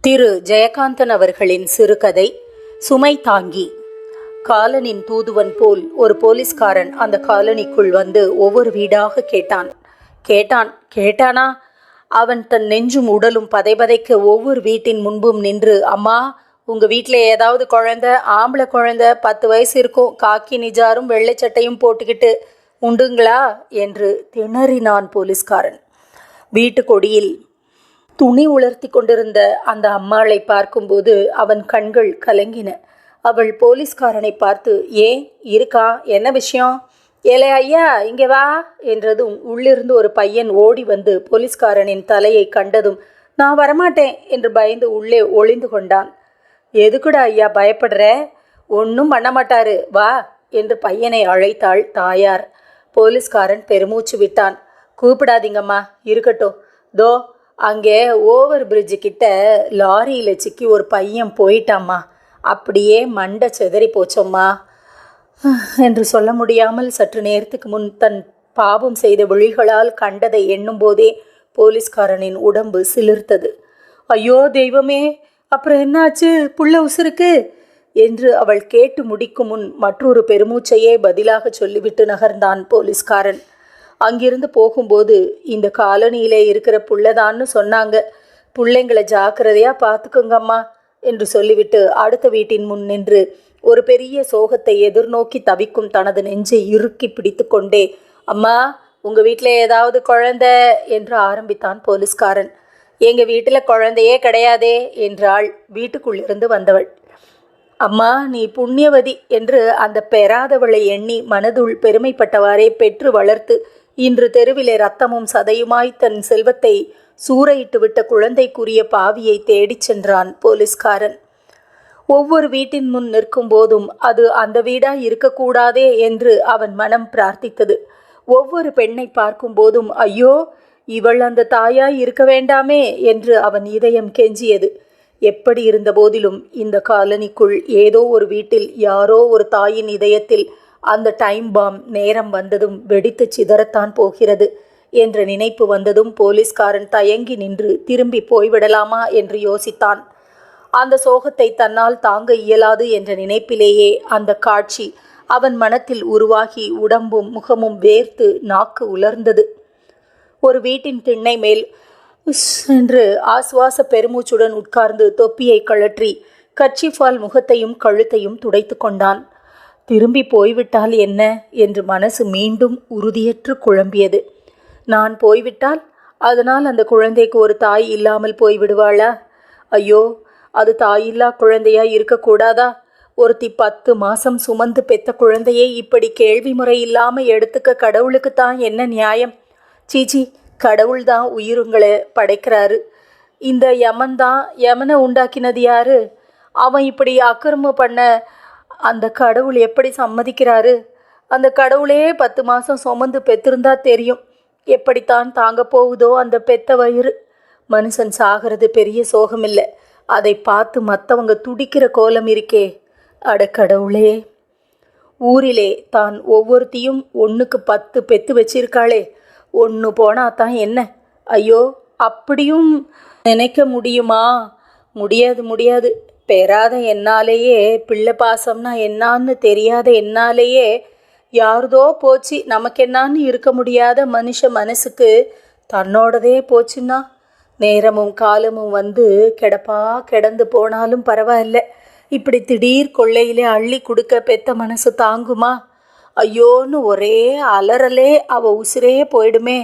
திரு ஜெயகாந்தன் அவர்களின் சிறுகதை சுமை தாங்கி காலனின் தூதுவன் போல் ஒரு போலீஸ்காரன் அந்த காலனிக்குள் வந்து ஒவ்வொரு வீடாக கேட்டான். கேட்டான் கேட்டானா? அவன் தன் நெஞ்சும் உடலும் பதைபதைக்க ஒவ்வொரு வீட்டின் முன்பும் நின்று அம்மா உங்க வீட்டில் ஏதாவது குழந்த ஆம்பளை குழந்த பத்து வயசு இருக்கும் காக்கி நிஜாரும் வெள்ளை சட்டையும் போட்டுக்கிட்டு உண்டுங்களா? என்று திணறினான் போலீஸ்காரன். வீட்டு கொடியில் துணி உலர்த்தி கொண்டிருந்த அந்த அம்மாளை பார்க்கும்போது அவன் கண்கள் கலங்கின. அவள் போலீஸ்காரனை பார்த்து ஏன் இருக்கா? என்ன விஷயம்? ஏலே ஐயா இங்கே வா என்றதும் உள்ளிருந்து ஒரு பையன் ஓடி வந்து போலீஸ்காரனின் தலையை கண்டதும் நான் வரமாட்டேன் என்று பயந்து உள்ளே ஒளிந்து கொண்டான். எதுக்குடா ஐயா பயப்படுற? ஒன்றும் பண்ண மாட்டாரு. வா என்று பையனை அழைத்தாள் தாயார். போலீஸ்காரன் பெருமூச்சு விட்டான். கூப்பிடாதீங்கம்மா இருக்கட்டும். தோ அங்கே ஓவர் பிரிட்ஜு கிட்ட லாரியில் சிக்கி ஒரு பையன் போயிட்டாம்மா. அப்படியே மண்டை செதறி போச்சோம்மா. என்று சொல்ல முடியாமல் சற்று நேரத்துக்கு முன் தன் பாவம் செய்த விழிகளால் கண்டதை எண்ணும்போதே போலீஸ்காரனின் உடம்பு சிலிர்த்தது. ஐயோ தெய்வமே அப்புறம் என்னாச்சு? புள்ள உசுருக்கு? என்று அவள் கேட்டு முடிக்கும் முன் மற்றொரு பெருமூச்சையே பதிலாக சொல்லிவிட்டு நகர்ந்தான் போலீஸ்காரன். அங்கிருந்து போகும்போது இந்த காலனியிலே இருக்கிற புள்ளதான்னு சொன்னாங்க. பிள்ளைங்களை ஜாக்கிரதையா பார்த்துக்கோங்கம்மா என்று சொல்லிவிட்டு அடுத்த வீட்டின் முன் நின்று ஒரு பெரிய சோகத்தை எதிர்நோக்கி தவிக்கும் தனது நெஞ்சை இறுக்கி பிடித்து கொண்டே அம்மா உங்கள் வீட்டில் ஏதாவது குழந்தை? என்று ஆரம்பித்தான் போலீஸ்காரன். எங்கள் வீட்டில் குழந்தையே கிடையாதே என்றாள் வீட்டுக்குள்ளிருந்து வந்தவள். அம்மா நீ புண்ணியவதி என்று அந்த பெறாதவளை எண்ணி மனதுள் பெருமைப்பட்டவாறே பெற்று வளர்த்து இன்று தெருவிலே ரத்தமும் சதையுமாய் தன் செல்வத்தை சூறையிட்டு விட்ட குழந்தைக்குரிய பாவியை தேடிச் சென்றான் போலீஸ்காரன். ஒவ்வொரு வீட்டின் முன் நிற்கும் போதும் அது அந்த வீடா இருக்கக்கூடாதே என்று அவன் மனம் பிரார்த்தித்தது. ஒவ்வொரு பெண்ணை பார்க்கும் போதும் ஐயோ இவள் அந்த தாயாய் இருக்க வேண்டாமே என்று அவன் இதயம் கெஞ்சியது. எப்படி இருந்த போதிலும் இந்த காலனிக்குள் ஏதோ ஒரு வீட்டில் யாரோ ஒரு தாயின் இதயத்தில் அந்த டைம் பாம் நேரம் வந்ததும் வெடித்து சிதறத்தான் போகிறது என்ற நினைப்பு வந்ததும் போலீஸ்காரன் தயங்கி நின்று திரும்பி போய்விடலாமா என்று யோசித்தான். அந்த சோகத்தை தன்னால் தாங்க இயலாது என்ற நினைப்பிலேயே அந்த காட்சி அவன் மனத்தில் உருவாகி உடம்பும் முகமும் வேர்த்து நாக்கு உலர்ந்தது. ஒரு வீட்டின் திண்ணை மேல் என்று ஆசுவாச பெருமூச்சுடன் உட்கார்ந்து தொப்பியை கழற்றி கர்ச்சிஃபால் முகத்தையும் கழுத்தையும் துடைத்து கொண்டான். திரும்பி போய்விட்டால் என்ன? என்று மனசு மீண்டும் உறுதியற்று குழம்பியது. நான் போய்விட்டால்? அதனால் அந்த குழந்தைக்கு ஒரு தாய் இல்லாமல் போய்விடுவாளா? ஐயோ அது தாயில்லா குழந்தையா இருக்கக்கூடாதா? ஒருத்தி பத்து மாசம் சுமந்து பெத்த குழந்தையை இப்படி கேள்வி முறை இல்லாமல் எடுத்துக்க கடவுளுக்கு தான் என்ன நியாயம்? சீச்சி கடவுள் தான் உயிருங்களை படைக்கிறாரு. இந்த யமன் தான் யமனை உண்டாக்கினது யாரு? அவன் இப்படி அக்கிரமம் பண்ண அந்த கடவுள் எப்படி சம்மதிக்கிறாரு? அந்த கடவுளே பத்து மாதம் சுமந்து பெற்றிருந்தா தெரியும். எப்படித்தான் தாங்க போகுதோ அந்த பெத்த வயிறு. மனுஷன் சாகிறது பெரிய சோகம் இல்லை அதை பார்த்து மற்றவங்க துடிக்கிற கோலம் இருக்கே. அட கடவுளே. ஊரிலே தான் ஒவ்வொருத்தையும் ஒன்றுக்கு பத்து பெத்து வச்சிருக்காளே. ஒன்று போனா தான் என்ன? ஐயோ அப்படியும் நினைக்க முடியுமா? முடியாது முடியாது. பெறாத என்னாலேயே பிள்ளை பாசம்னா என்னான்னு தெரியாத என்னாலேயே யாருதோ போச்சு. நமக்கு என்னான்னு இருக்க முடியாத மனுஷ மனசுக்கு தன்னோடதே போச்சுன்னா நேரமும் காலமும் வந்து கிடப்பா கிடந்து போனாலும் பரவாயில்ல. இப்படி திடீர் கொள்ளையிலே அள்ளி கொடுக்க பெத்த மனசு தாங்குமா? ஐயோன்னு ஒரே அலறலே அவ உசிரே போயிடுமே.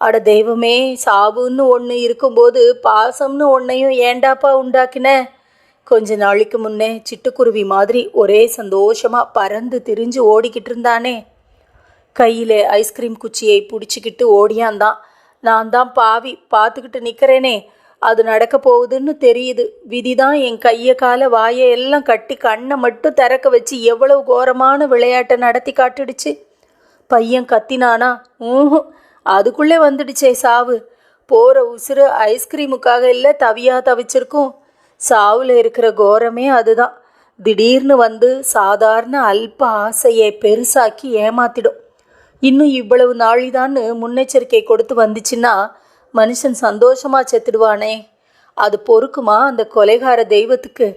அட தெய்வமே சாவுன்னு ஒன்று இருக்கும்போது பாசம்னு ஒன்றையும் ஏண்டாப்பா உண்டாக்கின? கொஞ்ச நாளைக்கு முன்னே சிட்டுக்குருவி மாதிரி ஒரே சந்தோஷமாக பறந்து திரிஞ்சு ஓடிக்கிட்டு இருந்தானே. கையில் ஐஸ்கிரீம் குச்சியை பிடிச்சிக்கிட்டு ஓடியாந்தான். நான் தான் பாவி பார்த்துக்கிட்டு நிற்கிறேனே அது நடக்க போகுதுன்னு தெரியுது. விதிதான் என் கையை காலை வாயை எல்லாம் கட்டி கண்ணை மட்டும் திறக்க வச்சு எவ்வளவு கோரமான விளையாட்டை நடத்தி காட்டிடுச்சு. பையன் கத்தினானா? ஊஹும் அதுக்குள்ளே வந்துடுச்சே சாவு. போகிற உசுறு ஐஸ்கிரீமுக்காக இல்லை தவியாக தவிச்சிருக்கும். சாவில் இருக்கிற கோரமே அதுதான். திடீர்னு வந்து சாதாரண அல்ப ஆசையை பெருசாக்கி ஏமாத்திடும். இன்னும் இவ்வளவு நாளிதான்னு முன்னெச்சரிக்கை கொடுத்து வந்துச்சுன்னா மனுஷன் சந்தோஷமாக செத்துடுவானே. அது பொறுக்குமா அந்த கொலைகார தெய்வத்துக்கு?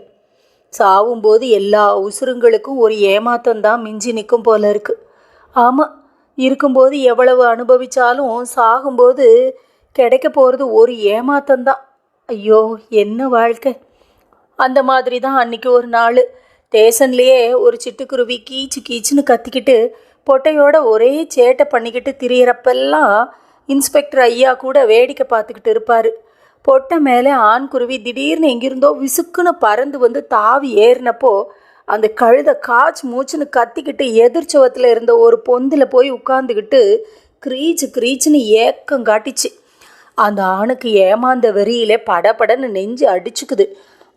சாவும்போது எல்லா உசுருங்களுக்கும் ஒரு ஏமாத்தம் தான் மிஞ்சி நிற்கும் போல இருக்கு. ஆமாம் இருக்கும்போது எவ்வளவு அனுபவிச்சாலும் சாகும்போது கிடைக்க போகிறது ஒரு ஏமாத்தம் தான். ஐயோ என்ன வாழ்க்கை? அந்த மாதிரி தான் அன்னைக்கு ஒரு நாள். ஸ்டேஷன்லேயே ஒரு சிட்டுக்குருவி கீச்சு கீச்சுன்னு கத்திக்கிட்டு பொட்டையோட ஒரே சேட்டை பண்ணிக்கிட்டு திரியறப்பெல்லாம் இன்ஸ்பெக்டர் ஐயா கூட வேடிக்கை பார்த்துக்கிட்டு இருப்பார். பொட்டை மேலே ஆண் குருவி திடீர்னு எங்கிருந்தோ விசுக்குன்னு பறந்து வந்து தாவி ஏறினப்போ அந்த கழுத காய்ச்சி மூச்சுன்னு கத்திக்கிட்டு எதிர்ச்சுவத்தில் இருந்த ஒரு பொந்தில் போய் உட்காந்துக்கிட்டு க்ரீச்சு க்ரீச்சுன்னு ஏக்கம் காட்டிச்சு. அந்த ஆணுக்கு ஏமாந்த வெறியிலே படபடன்னு நெஞ்சு அடிச்சுக்குது.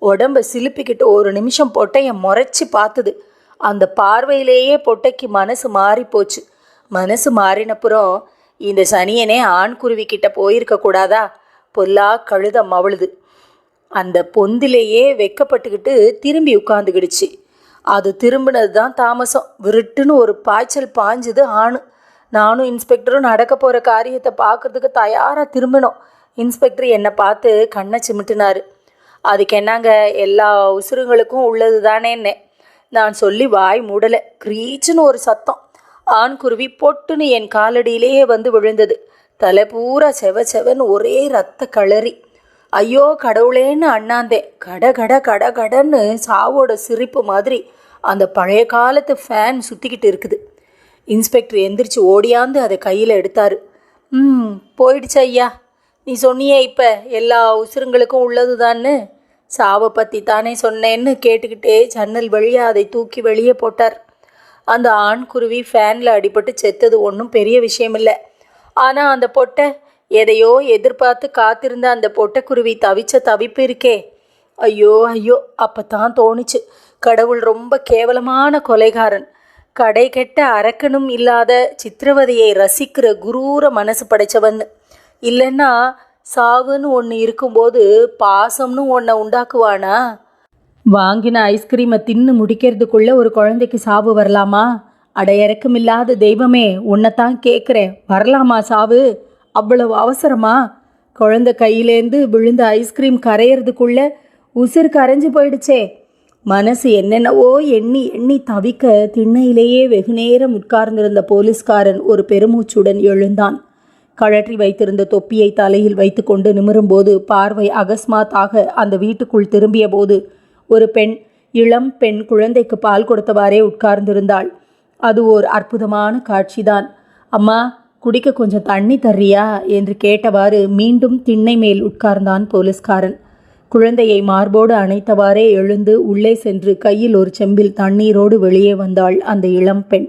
உடம்ப சிலுப்பிக்கிட்டு ஒரு நிமிஷம் பொட்டையை முறைச்சி பார்த்தது. அந்த பார்வையிலேயே பொட்டைக்கு மனசு மாறி போச்சு மனசு மாறினப்புறம் இந்த சனியனே ஆண் குருவி போயிருக்க கூடாதா? பொல்லா கழுதம் அவளுது அந்த பொந்திலேயே வெக்கப்பட்டுக்கிட்டு திரும்பி உட்காந்துக்கிடுச்சு அது திரும்பினது தான் தாமசம். விருட்டுன்னு ஒரு பாய்ச்சல் பாஞ்சுது ஆணு. நானும் இன்ஸ்பெக்டரும் நடக்க போகிற காரியத்தை பார்க்கறதுக்கு தயாராக திரும்பினோம். இன்ஸ்பெக்டர் என்னை பார்த்து கண்ணை சிமிட்டினாரு. அதுக்கு என்னங்க எல்லா உசுருங்களுக்கும் உள்ளது தானேன்னு நான் சொல்லி வாய் மூடலை. க்ரீச்சுன்னு ஒரு சத்தம். ஆண் குருவி பொட்டுன்னு என் காலடியிலேயே வந்து விழுந்தது. தலை பூரா செவ செவன்னு ஒரே ரத்த களறி ஐயோ கடவுளேன்னு அண்ணாந்தேன் கட கட கட கடன்னு சாவோட சிரிப்பு மாதிரி அந்த பழைய காலத்து ஃபேன் சுற்றிக்கிட்டு இருக்குது. இன்ஸ்பெக்டர் எந்திரிச்சு ஓடியாந்து அதை கையில் எடுத்தார். ம் போயிடுச்சு ஐயா. நீ சொன்னியே இப்போ எல்லா உசுருங்களுக்கும் உள்ளது தான்னு சாவை பற்றி தானே சொன்னேன்னு கேட்டுக்கிட்டே ஜன்னல் வழியாக அதை தூக்கி வெளியே போட்டார். அந்த ஆண் குருவி ஃபேனில் அடிபட்டு செத்தது ஒன்றும் பெரிய விஷயம் இல்லை ஆனால் அந்த பொட்டை எதையோ எதிர்பார்த்து காத்திருந்த அந்த பொட்டைக்குருவி தவிச்ச தவிப்பு இருக்கே. ஐயோ ஐயோ அப்போ தான் தோணுச்சு. கடவுள் ரொம்ப கேவலமான கொலைகாரன். கடை கெட்ட அரக்கனும் இல்லாத சித்திரவதையை ரசிக்கிற குரூர மனசு படைச்சவன். இல்லைன்னா சாவுன்னு ஒன்று இருக்கும்போது பாசம்னு ஒன்றை உண்டாக்குவானா? வாங்கின ஐஸ்கிரீமை தின்னு முடிக்கிறதுக்குள்ளே ஒரு குழந்தைக்கு சாவு வரலாமா? அட இறக்கமில்லாத தெய்வமே உன்னைத்தான் கேட்குறேன் வரலாமா சாவு? அவ்வளவு அவசரமா? குழந்தை கையிலேருந்து விழுந்த ஐஸ்கிரீம் கரையிறதுக்குள்ள உசிர் கரைஞ்சு போயிடுச்சே. மனசு என்னென்னவோ எண்ணி எண்ணி தவிக்க திண்ணையிலேயே வெகுநேரம் உட்கார்ந்திருந்த போலீஸ்காரன் ஒரு பெருமூச்சுடன் எழுந்தான். கழற்றி வைத்திருந்த தொப்பியை தலையில் வைத்துக்கொண்டு நிமிரும்போது பார்வை அகஸ்மாத்தாக அந்த வீட்டுக்குள் திரும்பிய போது ஒரு பெண் இளம் பெண் குழந்தைக்கு பால் கொடுத்தவாறே உட்கார்ந்திருந்தாள். அது ஓர் அற்புதமான காட்சிதான். அம்மா குடிக்க கொஞ்சம் தண்ணி தர்றியா? என்று கேட்டவாறு மீண்டும் திண்ணை மேல் உட்கார்ந்தான் போலீஸ்காரன். குழந்தையை மார்போடு அணைத்தவாறே எழுந்து உள்ளே சென்று கையில் ஒரு செம்பில் தண்ணீரோடு வெளியே வந்தாள் அந்த இளம் பெண்.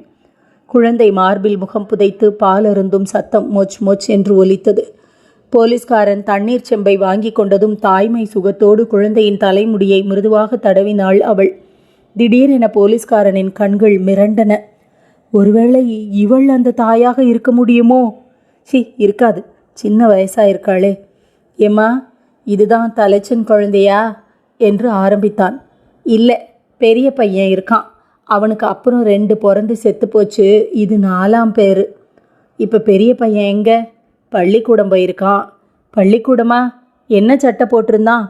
குழந்தை மார்பில் முகம் புதைத்து பால் அருந்தும் சத்தம் மொச் மொச் என்று ஒலித்தது. போலீஸ்காரன் தண்ணீர் செம்பை வாங்கி கொண்டதும் தாய்மை சுகத்தோடு குழந்தையின் தலைமுடியை மிருதுவாக தடவினாள் அவள். திடீரென போலீஸ்காரனின் கண்கள் மிரண்டன. ஒருவேளை இவள் அந்த தாயாக இருக்க முடியுமோ? சி இருக்காது. சின்ன வயசா இருக்காளே ஏம்மா இதுதான் தலைச்சன் குழந்தையா? என்று ஆரம்பித்தான். இல்லை பெரிய பையன் இருக்கான். அவனுக்கு அப்புறம் ரெண்டு பிறந்து செத்து போச்சு. இது நாலாம் பேர். இப்போ பெரிய பையன் எங்கே? பள்ளிக்கூடம் போயிருக்கான். பள்ளிக்கூடமா? என்ன சட்டை போட்டிருந்தான்?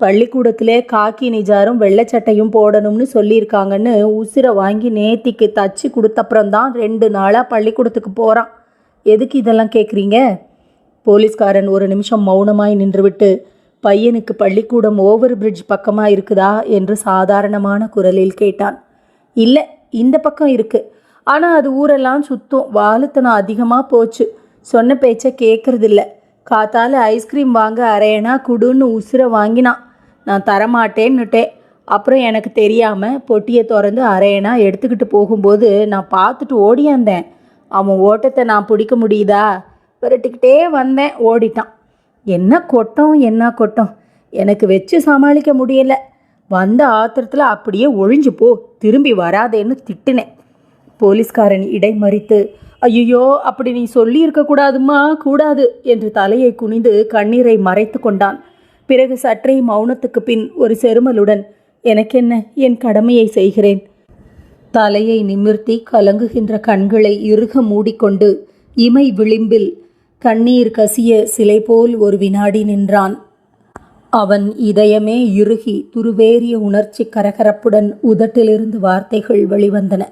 பள்ளிக்கூடத்திலே காக்கி நிஜாரும் வெள்ளை சட்டையும் போடணும்னு சொல்லியிருக்காங்கன்னு உசிரை வாங்கி நேத்திக்கு தச்சு கொடுத்தப்புறம்தான் ரெண்டு நாளாக பள்ளிக்கூடத்துக்கு போகிறான் எதுக்கு இதெல்லாம் கேட்குறீங்க போலீஸ்காரன் ஒரு நிமிஷம் மௌனமாய் நின்றுவிட்டு பையனுக்கு பள்ளிக்கூடம் ஓவர் பிரிட்ஜ் பக்கமாக இருக்குதா? என்று சாதாரணமான குரலில் கேட்டான். இல்லை இந்த பக்கம் இருக்குது ஆனால் அது ஊரெல்லாம் சுத்தம். வாலுத்தனம் அதிகமாக போச்சு. சொன்ன பேச்சை கேட்குறதில்ல காத்தால ஐஸ்கிரீம் வாங்க அரையனா குடுன்னு உசுரை வாங்கினான் நான் தரமாட்டேன்னுட்டேன். அப்புறம் எனக்கு தெரியாமல் பொட்டியை திறந்து அரையனா எடுத்துக்கிட்டு போகும்போது நான் பார்த்துட்டு ஓடியாந்தேன் அவன் ஓட்டத்தை நான் பிடிக்க முடியுதா? விரட்டிக்கிட்டே வந்தேன். ஓடிட்டான். என்ன கொட்டம் என்ன கொட்டம்? எனக்கு வச்சு சமாளிக்க முடியல. வந்த ஆத்திரத்தில் அப்படியே ஒழிஞ்சு போ திரும்பி வராதேன்னு திட்டினேன். போலீஸ்காரன் இடைமறித்து ஐயோ அப்படி நீ சொல்லியிருக்க கூடாதுமா கூடாது என்று தலையை குனிந்து கண்ணீரை மறைத்து கொண்டான். பிறகு சற்றே மௌனத்துக்கு பின் ஒரு செருமலுடன் எனக்கென்ன? என் கடமையை செய்கிறேன். தலையை நிமிர்த்தி கலங்குகின்ற கண்களை இறுக மூடிக்கொண்டு இமை விளிம்பில் கண்ணீர் கசிய சிலை போல் ஒரு வினாடி நின்றான். அவன் இதயமே இறுகி துருவேறிய உணர்ச்சி கரகரப்புடன் உதட்டிலிருந்து வார்த்தைகள் வெளிவந்தன.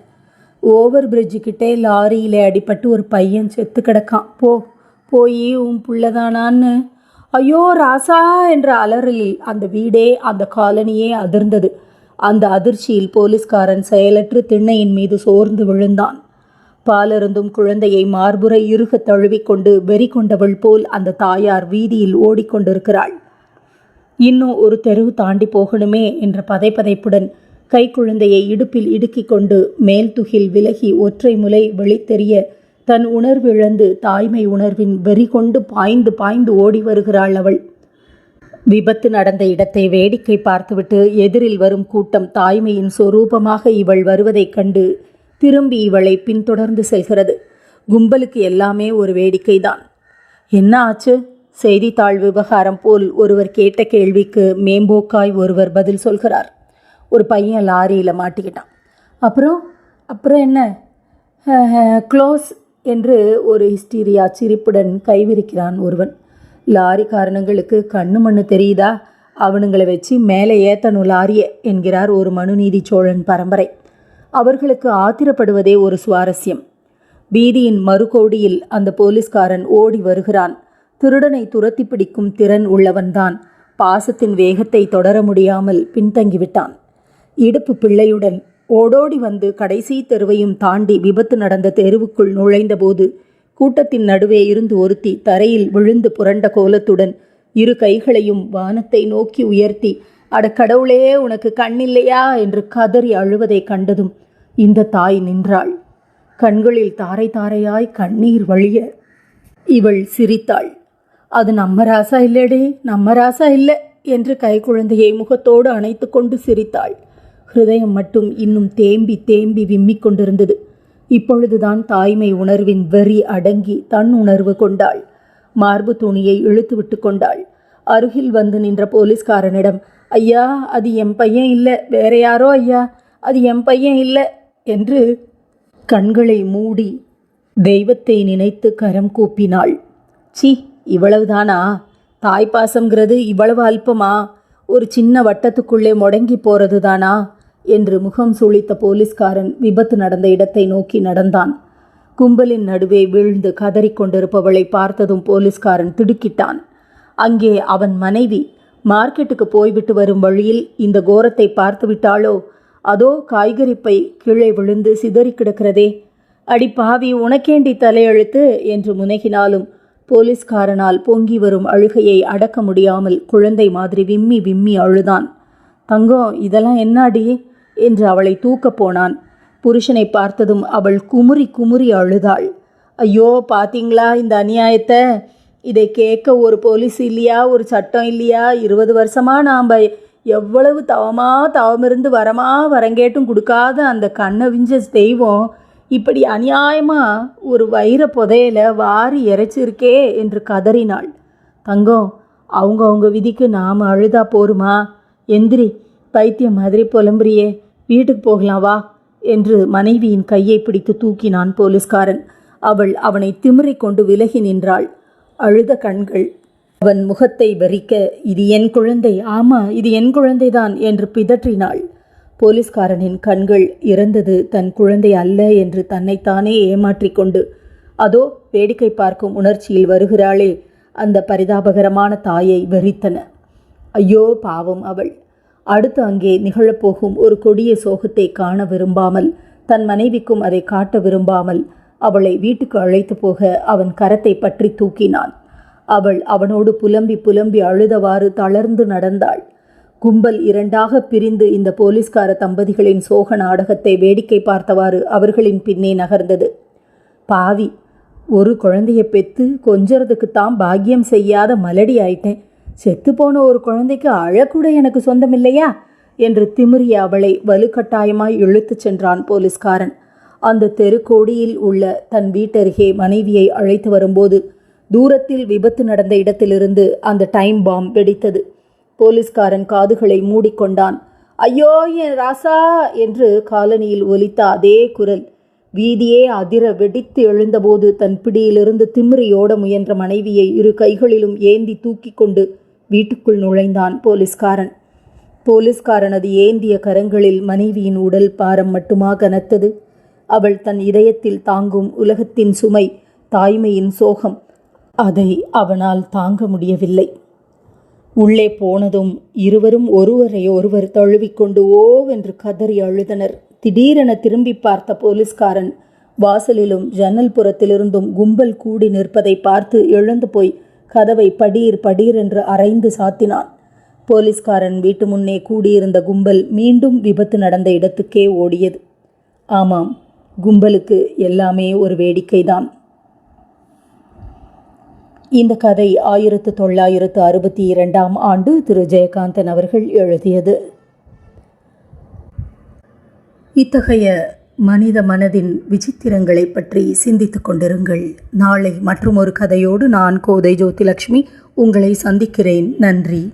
ஓவர் பிரிட்ஜு கிட்டே லாரியில் அடிபட்டு ஒரு பையன் செத்து கிடக்கான். போ போய் உன் புள்ளதானான்னு. ஐயோ ராசா என்ற அலறலில் அந்த வீடே அந்த காலனியே அதிர்ந்தது. அந்த அதிர்ச்சியில் போலீஸ்காரன் செயலற்று திண்ணையின் மீது சோர்ந்து விழுந்தான். பாலருந்தும் குழந்தையை மார்புற இறுக தழுவிக்கொண்டு வெறி கொண்டவள் போல் அந்த தாயார் வீதியில் ஓடிக்கொண்டிருக்கிறாள். இன்னும் ஒரு தெருவு தாண்டி போகணுமே என்ற பதைப்பதைப்புடன் கைக்குழந்தையை இடுப்பில் இடுக்கிக் கொண்டு மேல் துகில் விலகி ஒற்றை முலை வெளித்தெரிய தன் உணர்விழந்து தாய்மை உணர்வின் வெறி கொண்டு பாய்ந்து பாய்ந்து ஓடி வருகிறாள் அவள். விபத்து நடந்த இடத்தை வேடிக்கை பார்த்துவிட்டு எதிரில் வரும் கூட்டம் தாய்மையின் சொரூபமாக இவள் வருவதைக் கண்டு திரும்பி இவளை பின்தொடர்ந்து செல்கிறது. கும்பலுக்கு எல்லாமே ஒரு வேடிக்கைதான். என்ன ஆச்சு? செய்தித்தாள் விவகாரம் போல் ஒருவர் கேட்ட கேள்விக்கு மேம்போக்காய் ஒருவர் பதில் சொல்கிறார். ஒரு பையன் லாரியில் மாட்டிக்கிட்டான். அப்புறம் அப்புறம் என்ன? க்ளோஸ் என்று ஒரு ஹிஸ்டீரியா சிரிப்புடன் கைவிரிக்கிறான் ஒருவன். லாரி காரணங்களுக்கு கண்ணு மண்ணு தெரியுதா? அவனுங்களை வச்சு மேலே ஏத்தணும் லாரிய என்கிறார் ஒரு மனுநீதி சோழன் பரம்பரை. அவர்களுக்கு ஆத்திரப்படுவதே ஒரு சுவாரஸ்யம். வீதியின் மறுகோடியில் அந்த போலீஸ்காரன் ஓடி வருகிறான். திருடனை துரத்தி பிடிக்கும் திறன் உள்ளவன்தான். பாசத்தின் வேகத்தை தொடர முடியாமல் பின்தங்கிவிட்டான். இடுப்பு பிள்ளையுடன் ஓடோடி வந்து கடைசி தெருவையும் தாண்டி விபத்து நடந்த தெருவுக்குள் நுழைந்தபோது கூட்டத்தின் நடுவே இருந்து ஒருத்தி தரையில் விழுந்து புரண்ட கோலத்துடன் இரு கைகளையும் வானத்தை நோக்கி உயர்த்தி அட கடவுளே உனக்கு கண்ணில்லையா? என்று கதறி அழுவதை கண்டதும் இந்த தாய் நின்றாள். கண்களில் தாரை தாரையாய் கண்ணீர் வழிய இவள் சிரித்தாள். அது நம்ம ராசா இல்லடே நம்ம ராசா இல்லை என்று கைக்குழந்தையை முகத்தோடு அணைத்து கொண்டு சிரித்தாள். ஹிருதயம் மட்டும் இன்னும் தேம்பி தேம்பி விம்மிக் கொண்டிருந்தது. இப்பொழுதுதான் தாய்மை உணர்வின் வெறி அடங்கி தன் உணர்வு கொண்டாள். மார்பு துணியை இழுத்து விட்டு கொண்டாள். அருகில் வந்து நின்ற போலீஸ்காரனிடம் ஐயா அது என் பையன் இல்லை வேற யாரோ ஐயா அது என் பையன் இல்லை என்று கண்களை மூடி தெய்வத்தை நினைத்து கரம் கூப்பினாள். சி இவ்வளவுதானா? தாய்ப்பாசம்ங்கிறது இவ்வளவு அல்பமா? ஒரு சின்ன வட்டத்துக்குள்ளே முடங்கி போறது தானா என்று முகம் சுளித்த போலீஸ்காரன் விபத்து நடந்த இடத்தை நோக்கி நடந்தான். கும்பலின் நடுவே வீழ்ந்து கதறிக்கொண்டிருப்பவளை பார்த்ததும் போலீஸ்காரன் திடுக்கிட்டான். அங்கே அவன் மனைவி மார்க்கெட்டுக்கு போய்விட்டு வரும் வழியில் இந்த கோரத்தை பார்த்து விட்டாளோ அதோ காய்கறி பை கீழே விழுந்து சிதறி கிடக்கிறதே. அடி பாவி உனக்கேண்டி தலையெழுத்து? என்று முனகினாலும் போலீஸ்காரனால் பொங்கி வரும் அழுகையை அடக்க முடியாமல் குழந்தை மாதிரி விம்மி விம்மி அழுதான். தங்கம் இதெல்லாம் என்னாடி? என்று அவளை தூக்கப் போனான். புருஷனை பார்த்ததும் அவள் குமுறி குமுறி அழுதாள். ஐயோ பாத்தீங்களா இந்த அநியாயத்தை? இதை கேட்க ஒரு போலீஸ் இல்லையா? ஒரு சட்டம் இல்லையா? இருபது வருஷமா நாம் எவ்வளவு தவமா தவமிருந்து வரமா? வரங்கேட்டும் கொடுக்காத அந்த கண்ணை விஞ்ச தெய்வம் இப்படி அநியாயமாக ஒரு வைர புதையல வாரி இறைச்சிருக்கே என்று கதறினாள். தங்கம் அவங்க அவங்க விதிக்கு நாம் அழுதா போருமா? எந்திரி பைத்தியம் மாதிரி புலம்புறியே வீட்டுக்கு போகலாம் வா என்று மனைவியின் கையை பிடித்து தூக்கினான் போலீஸ்காரன். அவள் அவனை திமிறிக் கொண்டு விலகி நின்றாள். அழுத கண்கள் அவன் முகத்தை வெறிக்க இது என் குழந்தை ஆமா இது என் குழந்தைதான் என்று பிதற்றினாள். போலீஸ்காரனின் கண்கள் இறந்தது தன் குழந்தை அல்ல என்று தன்னைத்தானே ஏமாற்றிக்கொண்டு அதோ வேடிக்கை பார்க்கும் உணர்ச்சியில் வருகிறாளே அந்த பரிதாபகரமான தாயை வெறித்தன. ஐயோ பாவம் அவள். அடுத்து அங்கே நிகழப்போகும் ஒரு கொடிய சோகத்தை காண விரும்பாமல் தன் மனைவிக்கும் அதை காட்ட விரும்பாமல் அவளை வீட்டுக்கு அழைத்து போக அவன் கரத்தை பற்றி தூக்கினான். அவள் அவனோடு புலம்பி புலம்பி அழுதவாறு தளர்ந்து நடந்தாள். கும்பல் இரண்டாக பிரிந்து இந்த போலீஸ்கார தம்பதிகளின் சோக நாடகத்தை வேடிக்கை பார்த்தவாறு அவர்களின் பின்னே நகர்ந்தது. பாவி ஒரு குழந்தைய பெத்து கொஞ்சறதுக்குத்தான் பாக்கியம் செய்யாத மலடி ஆயிட்டேன். செத்துப்போன ஒரு குழந்தைக்கு அழக்கூட எனக்கு சொந்தமில்லையா? என்று திமிரிய அவளை வலுக்கட்டாயமாய் இழுத்துச் சென்றான் போலீஸ்காரன். அந்த தெருக்கோடியில் உள்ள தன் வீட்டருகே மனைவியை அழைத்து வரும்போது தூரத்தில் விபத்து நடந்த இடத்திலிருந்து அந்த டைம் பாம் வெடித்தது. போலீஸ்காரன் காதுகளை மூடிக்கொண்டான். ஐயோ என் ராசா என்று காலனியில் ஒலித்த அதே குரல். வீதியே அதிர வெடித்து எழுந்தபோது தன் பிடியிலிருந்து திமிரியோட முயன்ற மனைவியை இரு கைகளிலும் ஏந்தி தூக்கி கொண்டு வீட்டுக்குள் நுழைந்தான் போலீஸ்காரன். போலீஸ்காரனது ஏந்திய கரங்களில் மனைவியின் உடல் பாரம் மட்டுமா கனத்தது அவள் தன் இதயத்தில் தாங்கும் உலகத்தின் சுமை தாய்மையின் சோகம் அதை அவனால் தாங்க முடியவில்லை. உள்ளே போனதும் இருவரும் ஒருவரை ஒருவர் தழுவிக்கொண்டு ஓவென்று கதறி அழுதனர். திடீரென திரும்பி பார்த்த போலீஸ்காரன் வாசலிலும் ஜன்னல் புறத்திலிருந்தும் கும்பல் கூடி நிற்பதை பார்த்து எழுந்து போய் கதவை படீர் படீர் என்று அரைந்து சாத்தினான். போலீஸ்காரன் வீட்டு முன்னே கூடியிருந்த கும்பல் மீண்டும் விபத்து நடந்த இடத்துக்கே ஓடியது. ஆமாம் கும்பலுக்கு எல்லாமே ஒரு வேடிக்கைதான். இந்த கதை ஆயிரத்து தொள்ளாயிரத்து அறுபத்தி இரண்டாம் ஆண்டு திரு. ஜெயகாந்தன் அவர்கள் எழுதியது. இத்தகைய மனித மனதின் விசித்திரங்களை பற்றி சிந்தித்துக் கொண்டிருங்கள். நாளை மற்றும் ஒரு கதையோடு நான் கோதை ஜோதிலட்சுமி உங்களை சந்திக்கிறேன். நன்றி.